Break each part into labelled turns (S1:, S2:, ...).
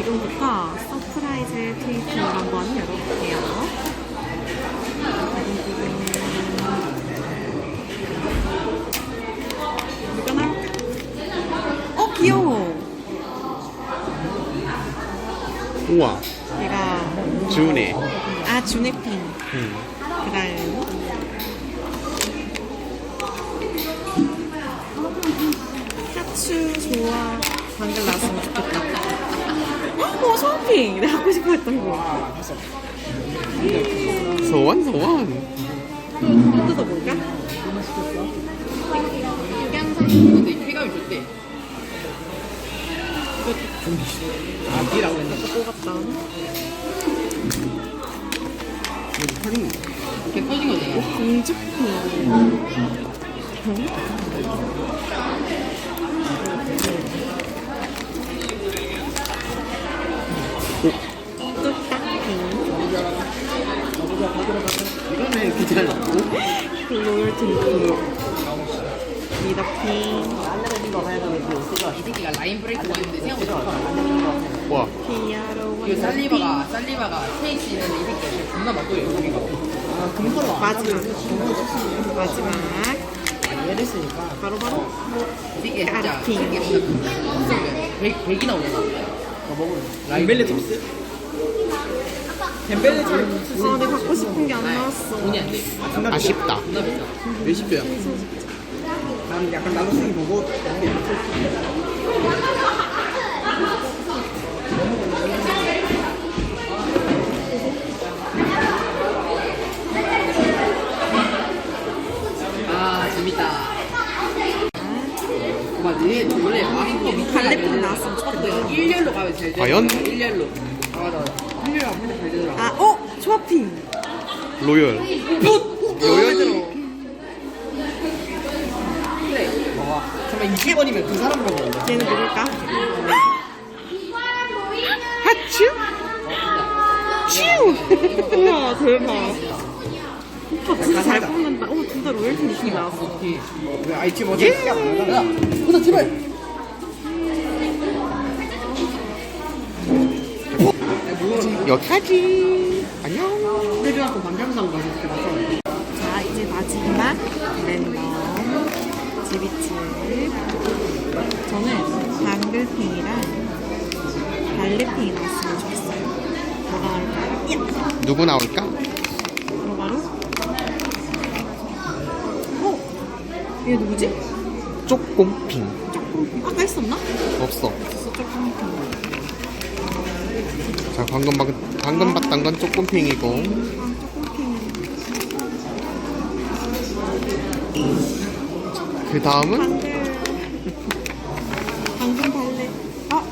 S1: 지금부터 서프라이즈 트위터를 한번 열어볼게요. 나올까? 어, 귀여워.
S2: 우와
S1: 얘가,
S2: 주네
S1: 아, 주네핑.
S2: 응.
S1: 그 다음. 좋아. 방금 나왔으면 좋겠다. 어, 쇼핑! 내가 하고 싶어 했던 거.
S2: 소원 소원
S1: 뜯어볼까?
S3: 근데 쾌감이 좋대.
S2: 아기라고 했나?
S1: 뽑았다.
S3: 이렇게 터진 거잖아.
S1: 공주핑. 로열 핑크. 미더핑.
S3: 이 새끼가 라인 브레이크 했는데 생각보다
S2: 와
S1: 피아로
S3: 이거 살리바가 살리바가 있는데 이 새끼가 존나 맞고요 여기가.
S1: 마지막. 마지막. 바로바로.
S3: 이 새끼가 진짜. 이 새끼가 진짜 백 백이 나오잖아.
S4: 엠벨레 톱스? 엠벨레 톱스
S1: 아, 내가 갖고 싶은 게 안 나왔어.
S3: 돈이 안 돼.
S2: 아쉽다.
S4: 몇십 배야? 난 약간 나노승이 보고
S3: 아 재밌다. 원래 마스터 밑에
S1: 갈래핀 나왔으면 좋겠다.
S3: 1열로 가면 제일 돼.
S2: 과연?
S3: 1열로. 아 맞아. 1열로 안 보면 잘 되더라.
S1: 아, 어? 쇼핑.
S2: 로열
S1: 로열.
S3: 그래.
S4: 정말 20원이면 그 사람으로 먹는다
S1: 쟤는 누굴까?
S2: 하츄
S1: 츄! 우와, 대박. 오빠 진짜 잘 뽑는다. 어, 둘 다 로열티 느낌이 나왔어.
S4: 왜 IT 버전 시작 안?
S3: 보다 제발.
S2: 여기까지 안녕
S4: 헤드하고 방향상 가서 이렇게 맞춰
S1: 자, 이제 마지막 랜덤 지비츠. 저는 방글핑이랑 발레핑이 나왔으면 좋겠어요. 뭐가 나올까요? 야!
S2: 누구 나올까?
S1: 바로 바로. 어? 얘 누구지?
S2: 쪼꼼핑
S1: 조금 아까 했었나?
S2: 없어
S1: 있었어, 조금.
S2: 자 방금 방, 방금 봤던 건 쪼꼼핑이고. 그 다음은.
S1: 방금 발레. 아,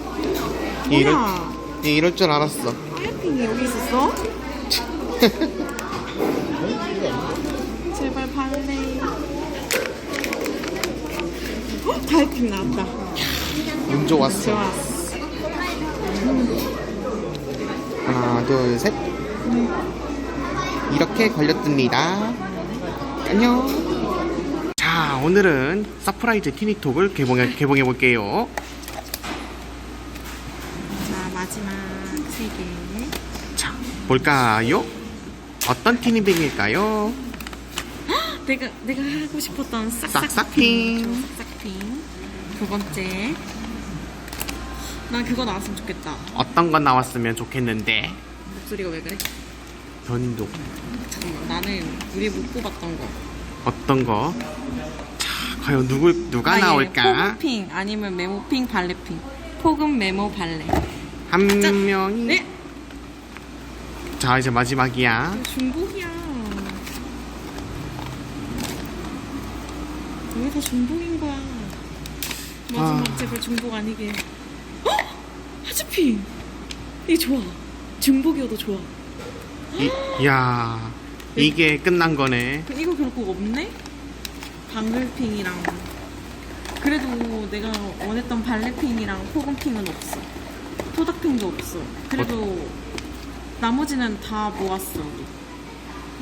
S2: 이럴,
S1: 뭐야?
S2: 얘 이럴 줄 알았어
S1: 하얀핑이 여기 있었어? 제발 발레. 어? 하얀핑 나왔다.
S2: 운 좋았어
S1: 좋았어.
S2: 하나 둘 셋 이렇게 걸렸습니다 안녕 자 오늘은 서프라이즈 티니톡을 개봉해, 개봉해 볼게요
S1: 자, 마지막 세 개.
S2: 자 볼까요? 어떤 티니뱅일까요?
S1: 내가, 내가 하고 싶었던. 싹싹핑.
S2: 싹싹핑.
S1: 두 번째. 난 그거 나왔으면 좋겠다.
S2: 어떤 건 나왔으면 좋겠는데
S1: 목소리가 왜 그래?
S2: 변도
S1: 잠깐만, 나는 우리 못 뽑았던 거.
S2: 어떤 거? 자 과연 누구 누가
S1: 아, 예.
S2: 나올까?
S1: 포그핑 아니면 메모핑 발레핑. 포금 메모 발레.
S2: 한
S1: 짠.
S2: 명이
S1: 네?
S2: 자 이제 마지막이야
S1: 중복이야. 왜 다 중복인 거야? 마지막
S2: 아.
S1: 제발 중복 아니게. 어? 하즈핑. 이게 좋아. 중복이어도 좋아.
S2: 이, 야 이게 끝난 거네
S1: 그 이거 결국 없네? 방글핑이랑 그래도 내가 원했던 발레핑이랑 포근핑은 없어. 토닥핑도 없어. 그래도 나머지는 다 모았어.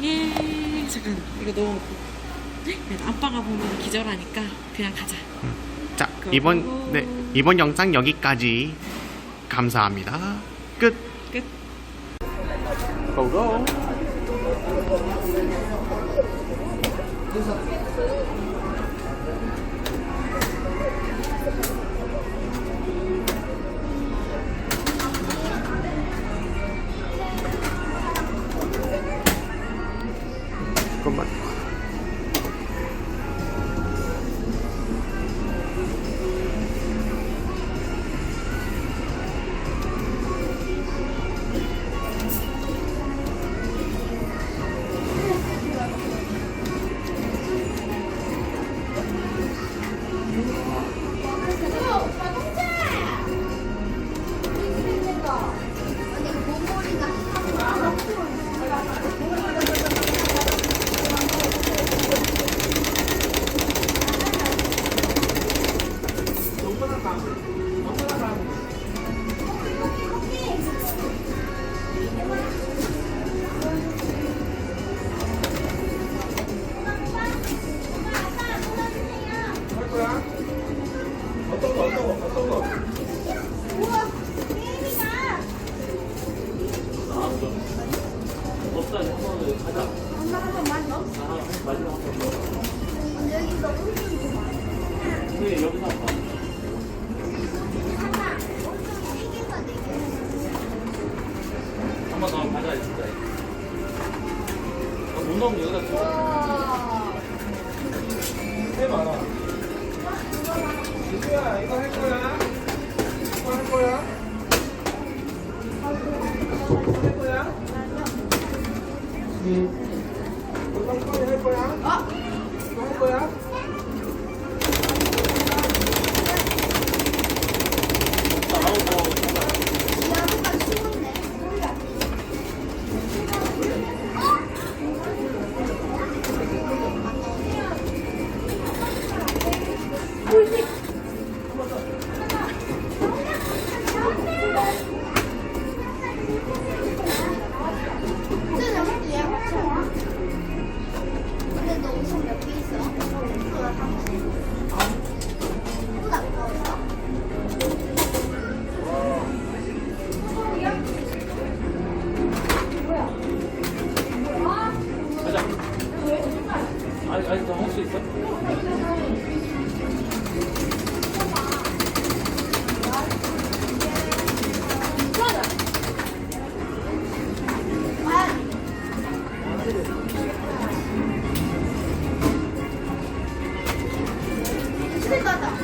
S1: 예, 잠깐 이거 너무 아빠가 보면 기절하니까 그냥 가자.
S2: 자 이번 네 이번 영상 여기까지 감사합니다. 끝.
S1: 끝.
S2: 고고. Thank
S5: you. you. 칠가다.